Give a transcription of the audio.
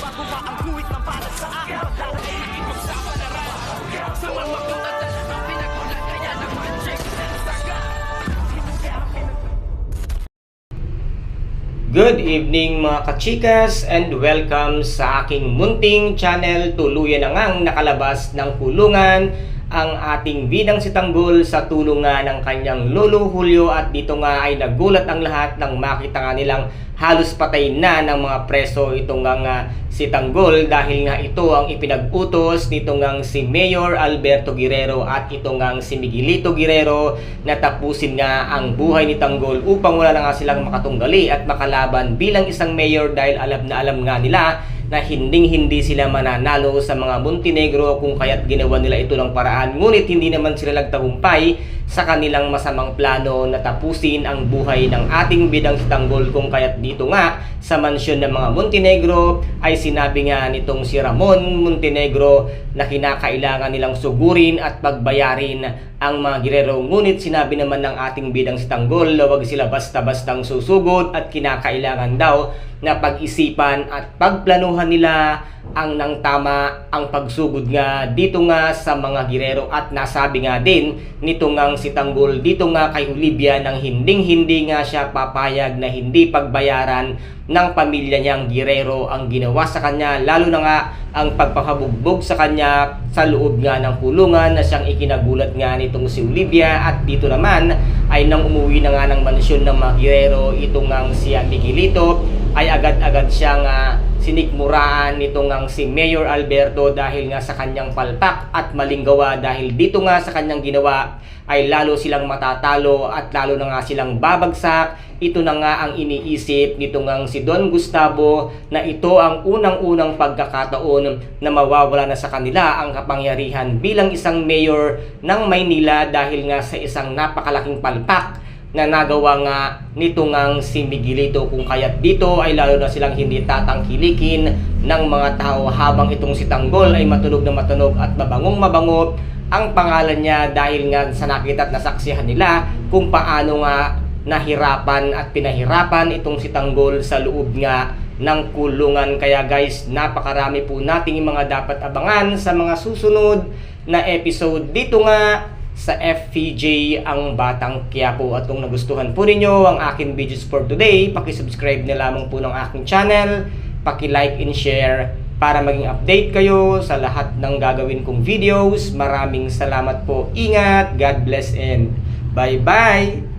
tama ang guhit na para sa akin Pagdadaig ipagsapalaran Sa mga katatan ang pinagulat Kaya naman check Saga. Good evening mga kachikas and welcome sa aking munting channel. Tuluyan na ngang nakalabas ng kulungan ang ating bidang si Tanggol sa tulungan ng kanyang lolo Julio at dito nga ay nagulat ang lahat nang makita nga nilang halos patay na ng mga preso itong nga nga si Tanggol dahil nga ito ang ipinag-utos nito nga si Mayor Alberto Guerrero at ito nga si Miguelito Guerrero na tapusin nga ang buhay ni Tanggol upang wala na nga silang makatunggali at makalaban bilang isang mayor dahil alam na alam nga nila na hinding hindi sila mananalo sa mga Montenegro kung kaya't ginawa nila ito ng paraan. Ngunit hindi naman sila nagtagumpay sa kanilang masamang plano na tapusin ang buhay ng ating bidang si Tanggol kung kaya't dito nga sa mansyon ng mga Montenegro ay sinabi nga nitong si Ramon Montenegro na kinakailangan nilang sugurin at pagbayarin ang mga girero ngunit sinabi naman ng ating bidang si Tanggol na wag sila basta-bastang susugod at kinakailangan daw na pag-isipan at pagplanuhan nila ang nang tama ang pagsugod nga dito nga sa mga girero at nasabi nga din nito nga si Tanggol dito nga kay Olivia nang hinding hindi nga siya papayag na hindi pagbayaran ng pamilya niyang girero ang ginawa sa kanya lalo na nga ang pagpakabugbog sa kanya sa loob nga ng kulungan na siyang ikinagulat nga nitong si Olivia. At dito naman ay nang umuwi na nga ng mansyon ng mga girero itong nga si Miguelito ay agad-agad siyang uh, sinikmuraan nitong ang si Mayor Alberto dahil nga sa kanyang palpak at maling gawa dahil dito nga sa kanyang ginawa ay lalo silang matatalo at lalo na nga silang babagsak. Ito na nga ang iniisip nitong ang si Don Gustavo na ito ang unang-unang pagkakataon na mawawala na sa kanila ang kapangyarihan bilang isang mayor ng Maynila dahil nga sa isang napakalaking palpak na nagawa nga nito ngang si Miguelito kung kaya't dito ay lalo na silang hindi tatangkilikin ng mga tao habang itong si Tanggol ay matunog na matunog at mabangong mabango ang pangalan niya dahil nga sa nakita at nasaksihan nila kung paano nga nahirapan at pinahirapan itong si Tanggol sa loob nga ng kulungan. Kaya guys, napakarami po nating mga dapat abangan sa mga susunod na episode dito nga sa FPJ ang Batang Quiapo. At kung nagustuhan po ninyo ang aking videos for today, pakisubscribe na lamang po ng aking channel, paki-like and share para maging update kayo sa lahat ng gagawin kong videos. Maraming salamat po. Ingat, God bless and bye-bye!